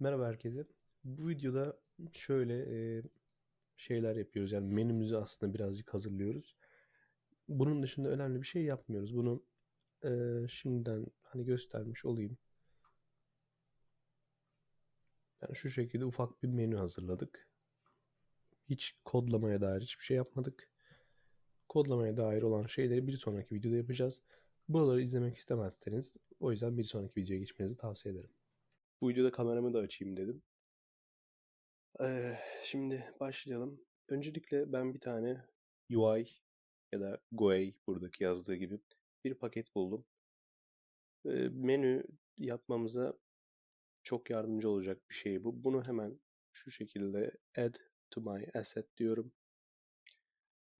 Merhaba herkese. Bu videoda şöyle e, şeyler yapıyoruz. Yani menümüzü aslında birazcık hazırlıyoruz. Bunun dışında önemli bir şey yapmıyoruz. Bunu e, şimdiden hani göstermiş olayım. Yani şu şekilde ufak bir menü hazırladık. Hiç kodlamaya dair hiçbir şey yapmadık. Kodlamaya dair olan şeyleri bir sonraki videoda yapacağız. Buraları izlemek istemezseniz o yüzden bir sonraki videoya geçmenizi tavsiye ederim. Bu videoda kameramı da açayım dedim. Ee, şimdi başlayalım. Öncelikle ben bir tane UI ya da GUI buradaki yazdığı gibi bir paket buldum. Ee, menü yapmamıza çok yardımcı olacak bir şey bu. Bunu hemen şu şekilde add to my asset diyorum.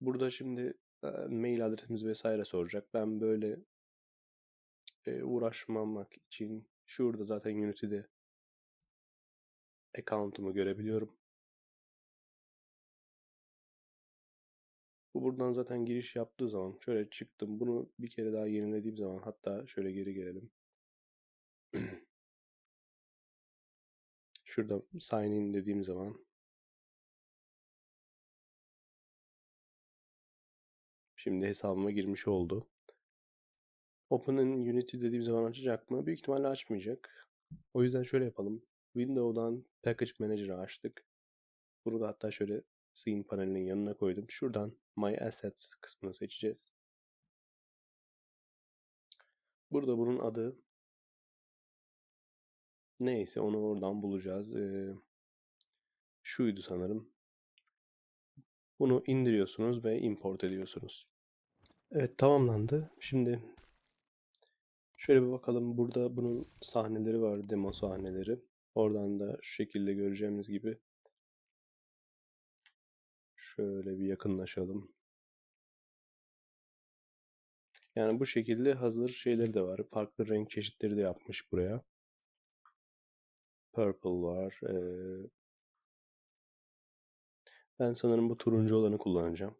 Burada şimdi mail adresimiz vesaire soracak. Ben böyle e, uğraşmamak için şurada zaten Unity'de account'umu görebiliyorum. Bu buradan zaten giriş yaptığı zaman şöyle çıktım. Bunu bir kere daha yenilediğim zaman hatta şöyle geri gelelim. Şurada sign in dediğim zaman şimdi hesabıma girmiş oldu. Open in Unity dediğim zaman açacak mı? Büyük ihtimalle açmayacak. O yüzden şöyle yapalım. Windows'dan Package Manager'ı açtık. Bunu da hatta şöyle Scene panelinin yanına koydum. Şuradan My Assets kısmını seçeceğiz. Burada bunun adı neyse onu oradan bulacağız. Ee, şuydu sanırım. Bunu indiriyorsunuz ve import ediyorsunuz. Evet tamamlandı. Şimdi şöyle bir bakalım. Burada bunun sahneleri var. Demo sahneleri. Oradan da şu şekilde göreceğimiz gibi şöyle bir yakınlaşalım. Yani bu şekilde hazır şeyleri de var. Farklı renk çeşitleri de yapmış buraya. Purple var. Ee, ben sanırım bu turuncu olanı kullanacağım.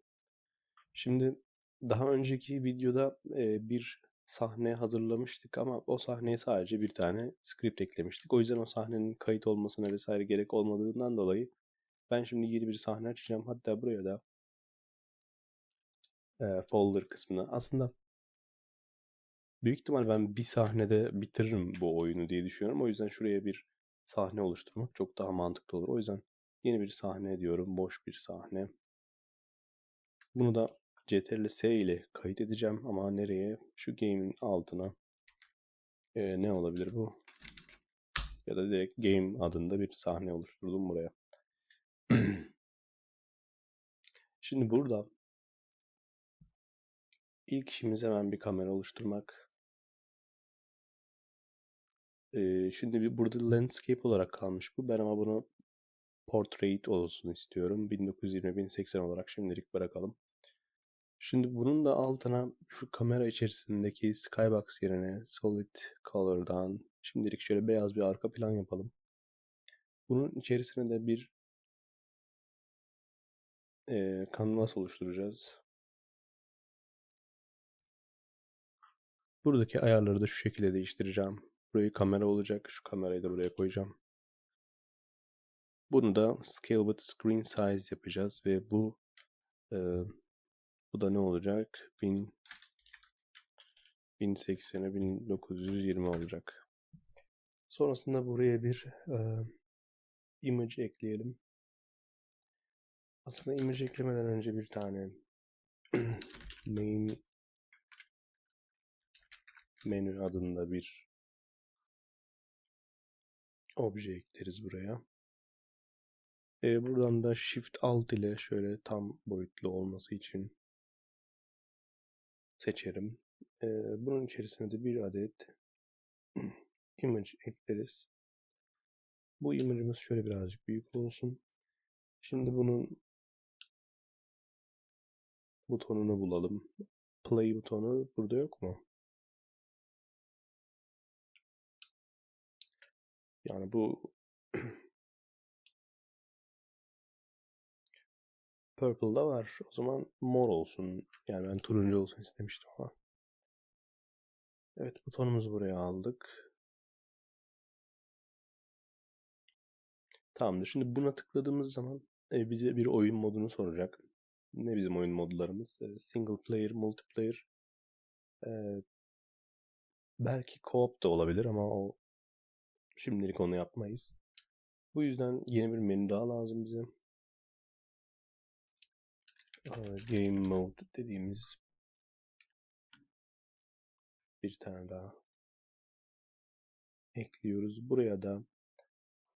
Şimdi daha önceki videoda e, bir sahne hazırlamıştık ama o sahneye sadece bir tane script eklemiştik. O yüzden o sahnenin kayıt olmasına vesaire gerek olmadığından dolayı ben şimdi yeni bir sahne açacağım. Hatta buraya da e, folder kısmına. Aslında büyük ihtimal ben bir sahnede bitiririm bu oyunu diye düşünüyorum. O yüzden şuraya bir sahne oluşturmak çok daha mantıklı olur. O yüzden yeni bir sahne diyorum. Boş bir sahne. Bunu da CTRL S ile kayıt edeceğim ama nereye? Şu game'in altına e, ne olabilir bu? Ya da direkt game adında bir sahne oluşturdum buraya. Şimdi burada ilk işimiz hemen bir kamera oluşturmak. Ee, şimdi bir burada landscape olarak kalmış bu. Ben ama bunu portrait olsun istiyorum. 1920-1080 olarak şimdilik bırakalım. Şimdi bunun da altına şu kamera içerisindeki skybox yerine solid color'dan şimdilik şöyle beyaz bir arka plan yapalım. Bunun içerisine de bir e, kanvas oluşturacağız. Buradaki ayarları da şu şekilde değiştireceğim. Burayı kamera olacak. Şu kamerayı da buraya koyacağım. Bunu da Scale with Screen Size yapacağız ve bu e, bu da ne olacak? 1000 1080'e 1920 olacak. Sonrasında buraya bir e, image ekleyelim. Aslında image eklemeden önce bir tane main menü adında bir obje ekleriz buraya. Ee, buradan da Shift Alt ile şöyle tam boyutlu olması için seçerim. Bunun içerisine de bir adet image ekleriz. Bu image'ımız şöyle birazcık büyük olsun. Şimdi bunun butonunu bulalım. Play butonu burada yok mu? Yani bu Purple'da var. O zaman mor olsun. Yani ben turuncu olsun istemiştim ama. Evet butonumuzu buraya aldık. Tamamdır. Şimdi buna tıkladığımız zaman e, bize bir oyun modunu soracak. Ne bizim oyun modlarımız? E, single player, multiplayer, e, belki co-op da olabilir ama o şimdilik onu yapmayız. Bu yüzden yeni bir menü daha lazım bize. Game Mode dediğimiz bir tane daha ekliyoruz. Buraya da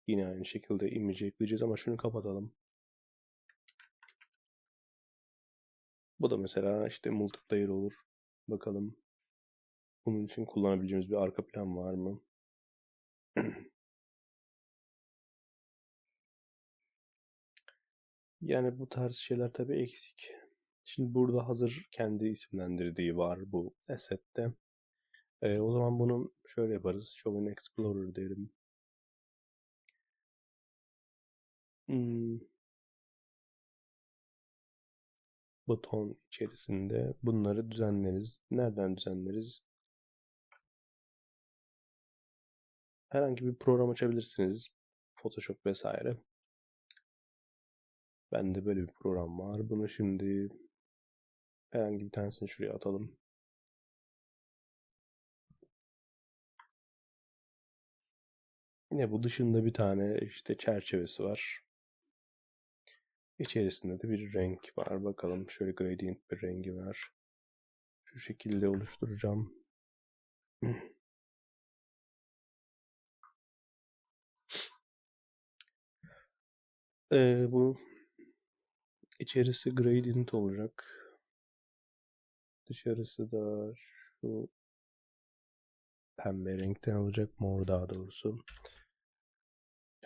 yine aynı şekilde image ekleyeceğiz ama şunu kapatalım. Bu da mesela işte multiplayer olur. Bakalım. Bunun için kullanabileceğimiz bir arka plan var mı? Yani bu tarz şeyler tabii eksik. Şimdi burada hazır kendi isimlendirdiği var bu asset'te. Ee, o zaman bunu şöyle yaparız. Show in Explorer diyelim. Hmm. Buton içerisinde bunları düzenleriz. Nereden düzenleriz? Herhangi bir program açabilirsiniz. Photoshop vesaire. Bende böyle bir program var. Bunu şimdi herhangi bir tanesini şuraya atalım. Yine bu dışında bir tane işte çerçevesi var. İçerisinde de bir renk var. Bakalım şöyle gradient bir rengi var. Şu şekilde oluşturacağım. Ee, bu içerisi gradient olacak. Dışarısı da şu pembe renkten olacak. Mor daha doğrusu.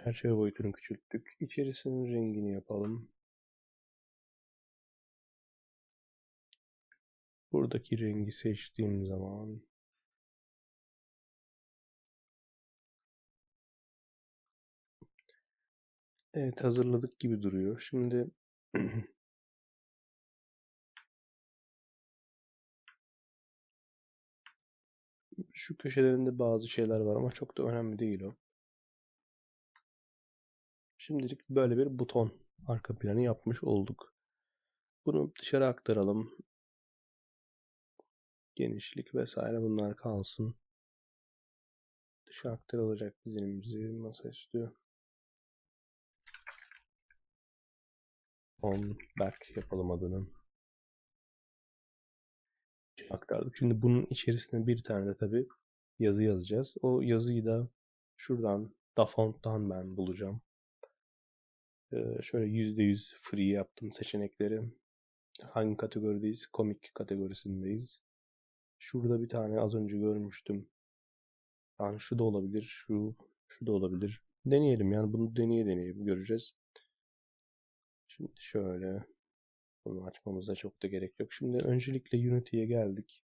Çerçeve boyutunu küçülttük. İçerisinin rengini yapalım. Buradaki rengi seçtiğim zaman Evet hazırladık gibi duruyor. Şimdi şu köşelerinde bazı şeyler var ama çok da önemli değil o. Şimdilik böyle bir buton arka planı yapmış olduk. Bunu dışarı aktaralım. Genişlik vesaire bunlar kalsın. Dışa aktarılacak dizilimimizi masaüstü. On back yapalım adını. Aktardık. Şimdi bunun içerisine bir tane de tabi yazı yazacağız. O yazıyı da şuradan da font'tan ben bulacağım. Ee, şöyle %100 free yaptım seçenekleri. Hangi kategorideyiz? Komik kategorisindeyiz. Şurada bir tane az önce görmüştüm. Yani şu da olabilir, şu şu da olabilir. Deneyelim yani bunu deneye deneye göreceğiz. Şimdi şöyle bunu açmamıza çok da gerek yok. Şimdi öncelikle Unity'ye geldik.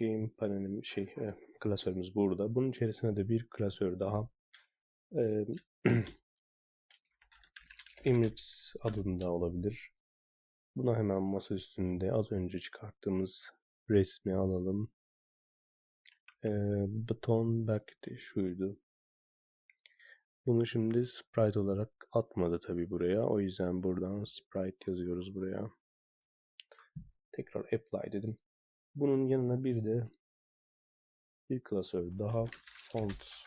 Game panelim şey e, klasörümüz burada. Bunun içerisine de bir klasör daha e, Emirates adında olabilir. Buna hemen masa üstünde az önce çıkarttığımız resmi alalım. E, buton back'ti şuydu. Bunu şimdi sprite olarak atmadı tabi buraya. O yüzden buradan sprite yazıyoruz buraya. Tekrar apply dedim. Bunun yanına bir de bir klasör daha font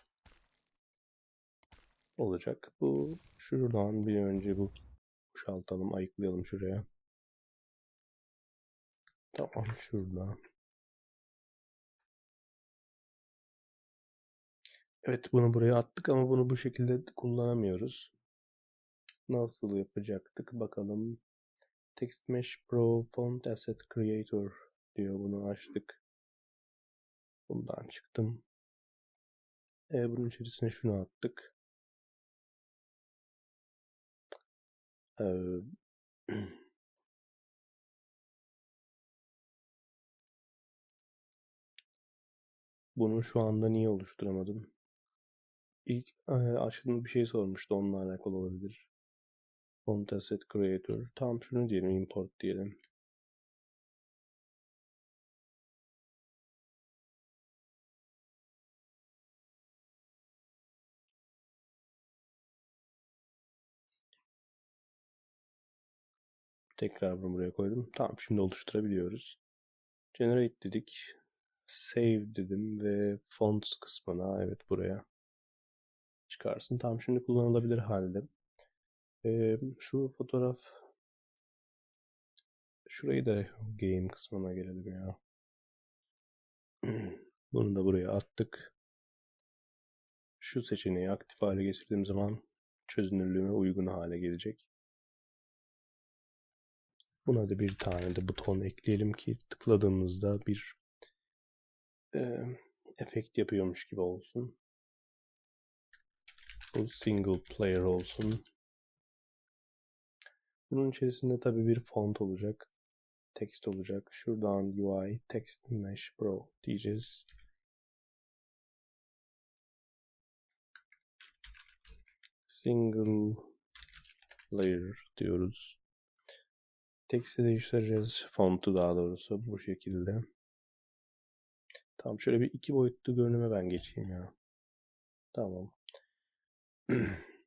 olacak. Bu şuradan bir önce bu boşaltalım, ayıklayalım şuraya. Tamam şurada. Evet bunu buraya attık ama bunu bu şekilde kullanamıyoruz. Nasıl yapacaktık bakalım. Text Mesh Pro Font Asset Creator diyor bunu açtık. Bundan çıktım. E, bunun içerisine şunu attık. Ee, bunu şu anda niye oluşturamadım? İlk e, açtığımız bir şey sormuştu. Onunla alakalı olabilir. Font Asset Creator. Tam şunu diyelim. Import diyelim. Tekrar bunu buraya koydum. Tamam şimdi oluşturabiliyoruz. Generate dedik. Save dedim ve fonts kısmına evet buraya çıkarsın. Tamam şimdi kullanılabilir halde. Ee, şu fotoğraf şurayı da game kısmına gelelim ya. Bunu da buraya attık. Şu seçeneği aktif hale getirdiğim zaman çözünürlüğüme uygun hale gelecek. Buna da bir tane de buton ekleyelim ki tıkladığımızda bir e, efekt yapıyormuş gibi olsun. Bu single player olsun. Bunun içerisinde tabi bir font olacak. Text olacak. Şuradan UI Text Mesh Pro diyeceğiz. Single layer diyoruz. Text'i değiştireceğiz. Fontu daha doğrusu bu şekilde. Tamam şöyle bir iki boyutlu görünüme ben geçeyim ya. Tamam.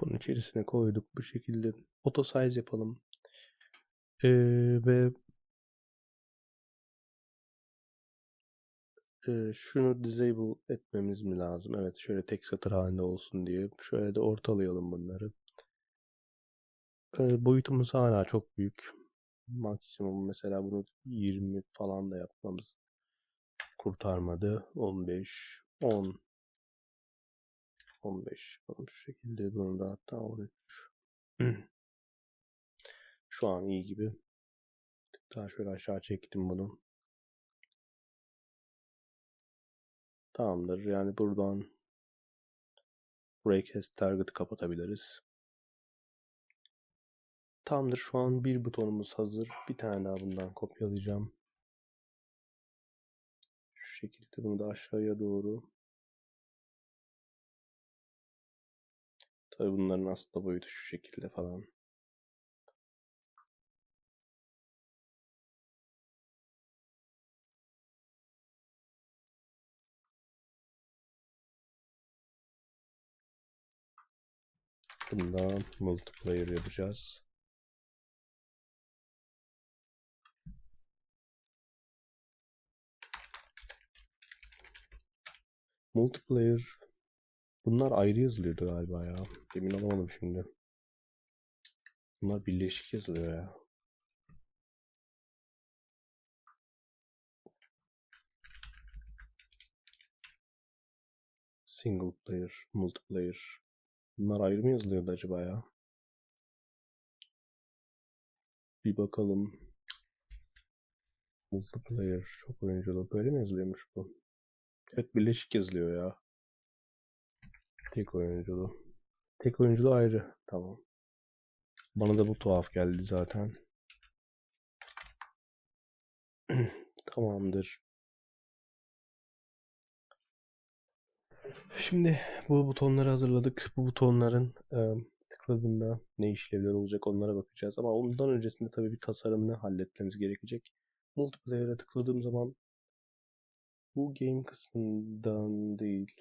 Bunun içerisine koyduk bu şekilde. Auto size yapalım. Ee, ve e, şunu disable etmemiz mi lazım? Evet şöyle tek satır halinde olsun diye. Şöyle de ortalayalım bunları. Ee, boyutumuz hala çok büyük. Maksimum mesela bunu 20 falan da yapmamız kurtarmadı. 15, 10, 15. Şu şekilde bunu da hatta 13. Şu an iyi gibi. Daha şöyle aşağı çektim bunu. Tamamdır. Yani buradan Breakcast Target'ı kapatabiliriz. Tamamdır. Şu an bir butonumuz hazır. Bir tane daha bundan kopyalayacağım. Şu şekilde bunu da aşağıya doğru. Tabi bunların aslında boyutu şu şekilde falan. Bunda multiplayer yapacağız. Multiplayer bunlar ayrı yazılıyordu galiba ya. Emin olamadım şimdi. Bunlar birleşik yazılıyor ya. Single player, multiplayer. Bunlar ayrı mı yazılıyordu acaba ya? Bir bakalım. Multiplayer, çok oyunculu. Böyle mi yazılıyormuş bu? Evet birleşik yazılıyor ya. Tek oyunculu. Tek oyunculu ayrı. Tamam. Bana da bu tuhaf geldi zaten. Tamamdır. Şimdi bu butonları hazırladık. Bu butonların e, tıkladığında ne işlevler olacak onlara bakacağız. Ama ondan öncesinde tabii bir tasarımını halletmemiz gerekecek. Multiplayer'e tıkladığım zaman bu game kısmından değil,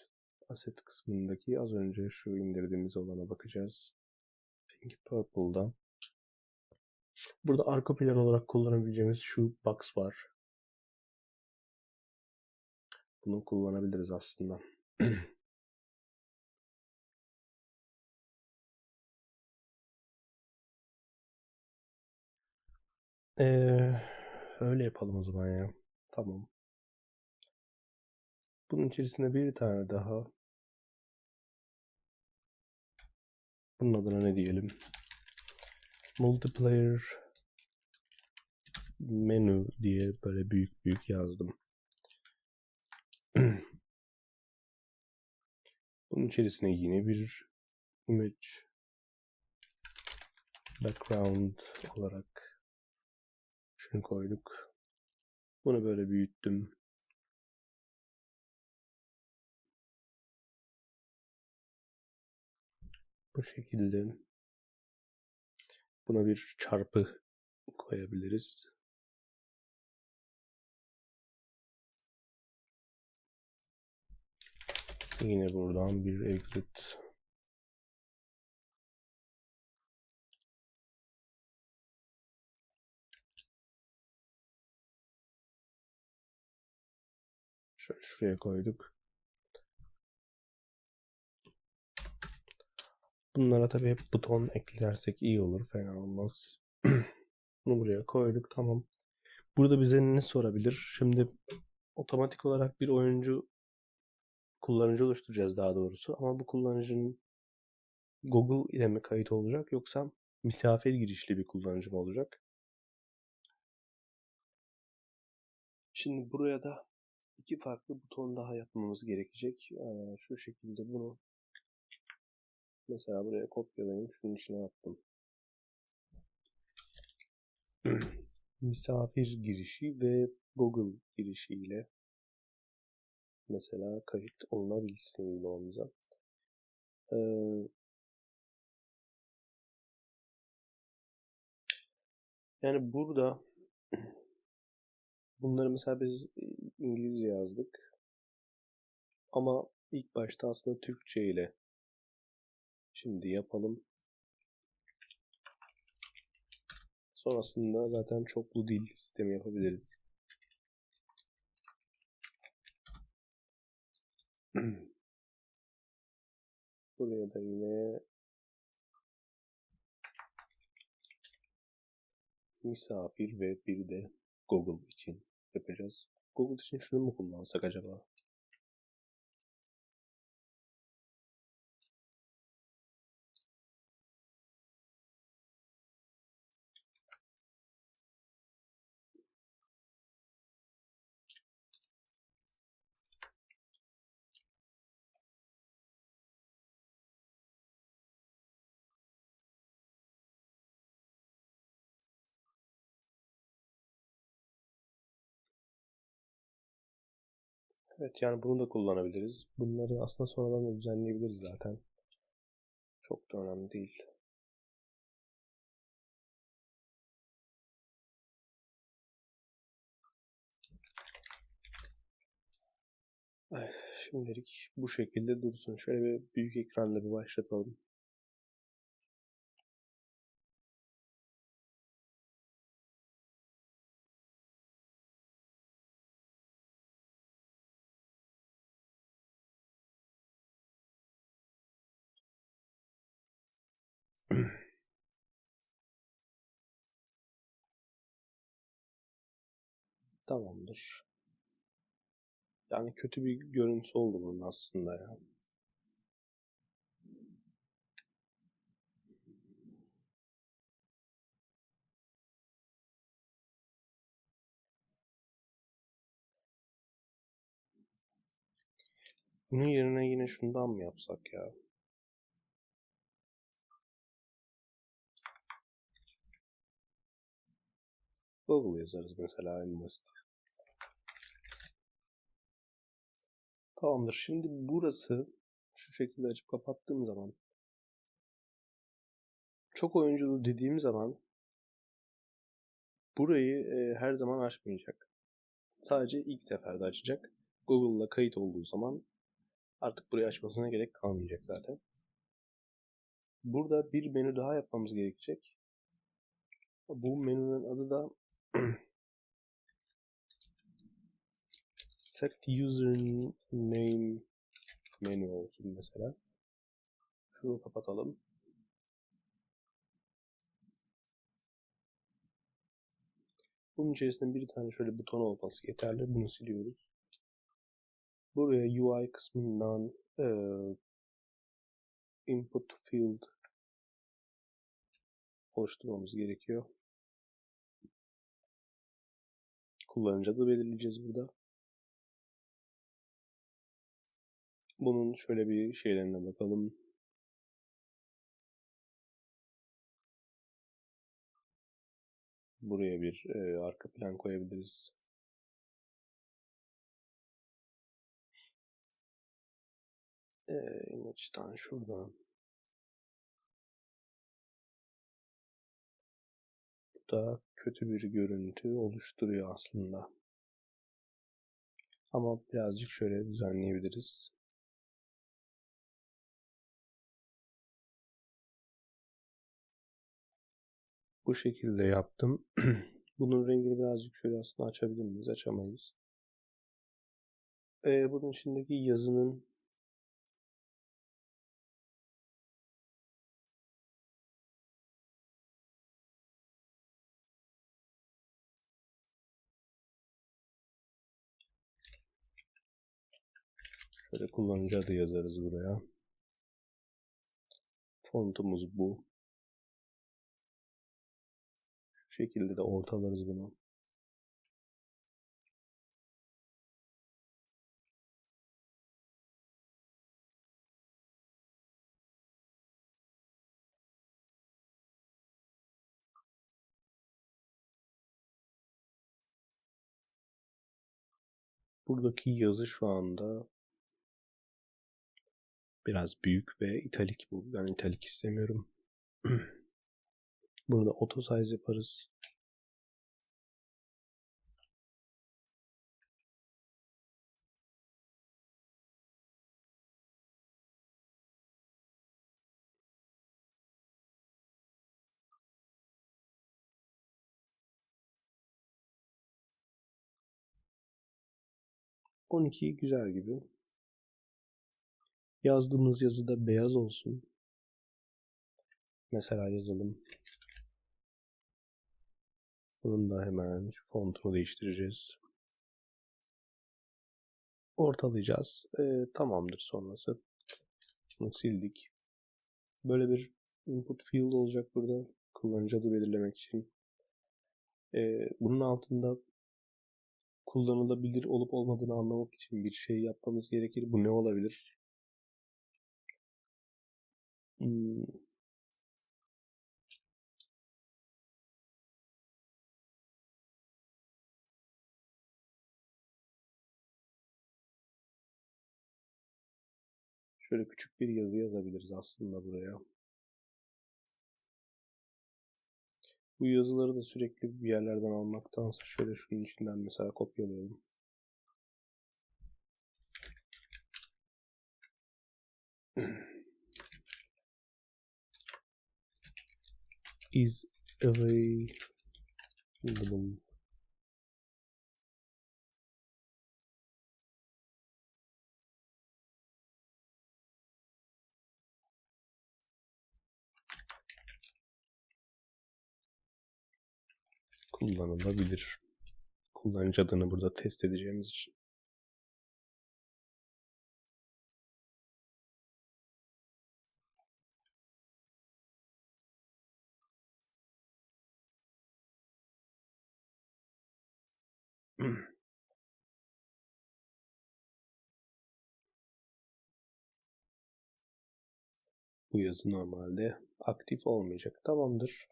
asset kısmındaki az önce şu indirdiğimiz olana bakacağız. Pink Purple'da. Burada arka plan olarak kullanabileceğimiz şu box var. Bunu kullanabiliriz aslında. Ee, öyle yapalım o zaman ya. Tamam. Bunun içerisine bir tane daha. Bunun adına ne diyelim? Multiplayer menü diye böyle büyük büyük yazdım. Bunun içerisine yine bir image background olarak şunu koyduk. Bunu böyle büyüttüm. Bu şekilde buna bir çarpı koyabiliriz. Yine buradan bir exit. Şöyle şuraya koyduk. Bunlara tabii hep buton eklersek iyi olur. Fena olmaz. Bunu buraya koyduk. Tamam. Burada bize ne sorabilir? Şimdi otomatik olarak bir oyuncu kullanıcı oluşturacağız daha doğrusu. Ama bu kullanıcının Google ile mi kayıt olacak yoksa misafir girişli bir kullanıcı mı olacak? Şimdi buraya da iki farklı buton daha yapmamız gerekecek. Ee, şu şekilde bunu mesela buraya kopyalayayım. Şunun içine attım. misafir girişi ve Google girişi ile mesela kayıt olunabilsin uygulamamıza. Ee, yani burada bunları mesela biz İngilizce yazdık. Ama ilk başta aslında Türkçe ile şimdi yapalım. Sonrasında zaten çoklu dil sistemi yapabiliriz. Buraya da yine misafir ve bir de Google için yapacağız. Google için şunu mu kullansak acaba? Evet yani bunu da kullanabiliriz. Bunları aslında sonradan da düzenleyebiliriz zaten. Çok da önemli değil. Şimdilik bu şekilde dursun. Şöyle bir büyük ekranda bir başlatalım. Tamamdır. Yani kötü bir görüntüsü oldu bunun aslında ya. Bunun yerine yine şundan mı yapsak ya? Google yazarız mesela en basit. Tamamdır. Şimdi burası şu şekilde açıp kapattığım zaman çok oyunculu dediğim zaman burayı e, her zaman açmayacak. Sadece ilk seferde açacak. Google'la kayıt olduğu zaman artık burayı açmasına gerek kalmayacak zaten. Burada bir menü daha yapmamız gerekecek. Bu menünün adı da set username menü olsun mesela. Şunu kapatalım. Bunun içerisinde bir tane şöyle buton olması yeterli. Bunu siliyoruz. Buraya UI kısmından e, input field oluşturmamız gerekiyor. Kullanıcı adı belirleyeceğiz burada. Bunun şöyle bir şeylerine bakalım. Buraya bir e, arka plan koyabiliriz. E, image'dan şuradan. Bu da kötü bir görüntü oluşturuyor aslında. Ama birazcık şöyle düzenleyebiliriz. Bu şekilde yaptım. Bunun rengini birazcık şöyle aslında açabilir miyiz? Açamayız. Ee, bunun içindeki yazının Şöyle kullanıcı adı yazarız buraya. Fontumuz bu. Şu şekilde de ortalarız bunu. Buradaki yazı şu anda biraz büyük ve italik bu. Ben italik istemiyorum. Burada auto size yaparız. On iki güzel gibi. Yazdığımız yazıda beyaz olsun. Mesela yazalım. Bunun da hemen fontunu değiştireceğiz. Ortalayacağız. Ee, tamamdır sonrası. Bunu sildik. Böyle bir input field olacak burada. Kullanıcı adı belirlemek için. Ee, bunun altında kullanılabilir olup olmadığını anlamak için bir şey yapmamız gerekir. Bu ne olabilir? Şöyle küçük bir yazı yazabiliriz aslında buraya. Bu yazıları da sürekli bir yerlerden almaktansa şöyle şunun içinden mesela kopyalayalım. İs available kullanılabilir. Kullanıcı adını burada test edeceğimiz için. Bu yazı normalde aktif olmayacak. Tamamdır.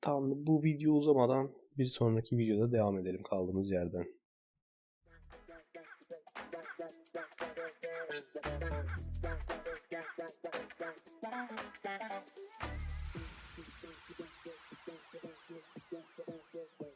Tamam bu video uzamadan bir sonraki videoda devam edelim kaldığımız yerden. Thank you.